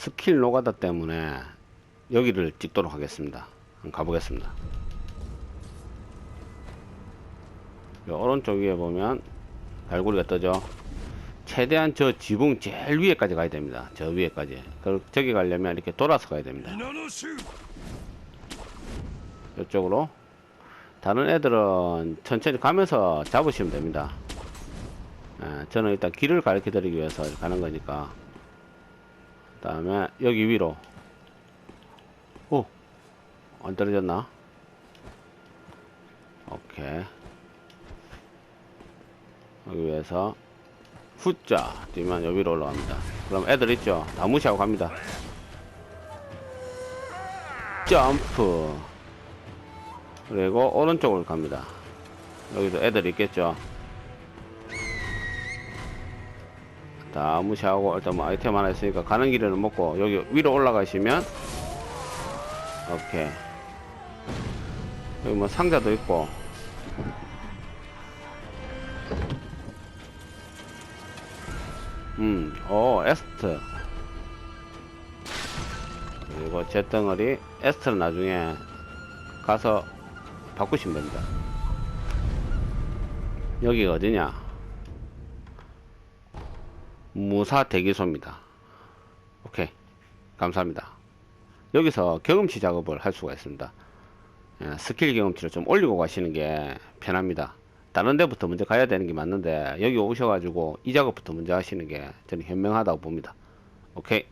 스킬 노가다 때문에 여기를 찍도록 하겠습니다. 한번 가보겠습니다. 오른쪽 위에 보면 발고리가 떠죠 최대한 저 지붕 제일 위에까지 가야 됩니다. 저 위에까지. 그 저기 가려면 이렇게 돌아서 가야 됩니다. 이쪽으로. 다른 애들은 천천히 가면서 잡으시면 됩니다. 예, 저는 일단 길을 가르쳐 드리기 위해서 가는 거니까. 그 다음에 여기 위로. 오! 안 떨어졌나? 오케이. 여기 위에서 후자 뛰면 여기 위로 올라갑니다. 그럼 애들 있죠? 다 무시하고 갑니다. 점프. 그리고 오른쪽으로 갑니다. 여기도 애들 있겠죠? 다 무시하고 일단 뭐 아이템 하나 있으니까 가는 길에는 먹고 여기 위로 올라가시면 오케이 여기 뭐 상자도 있고 음, 오, 에스트. 그리고 제 덩어리, 에스트는 나중에 가서 바꾸시면 됩니다. 여기가 어디냐? 무사 대기소입니다. 오케이. 감사합니다. 여기서 경험치 작업을 할 수가 있습니다. 예, 스킬 경험치를 좀 올리고 가시는 게 편합니다. 다른 데부터 먼저 가야 되는 게 맞는데 여기 오셔가지고 이 작업부터 먼저 하시는 게 저는 현명하다고 봅니다. 오케이.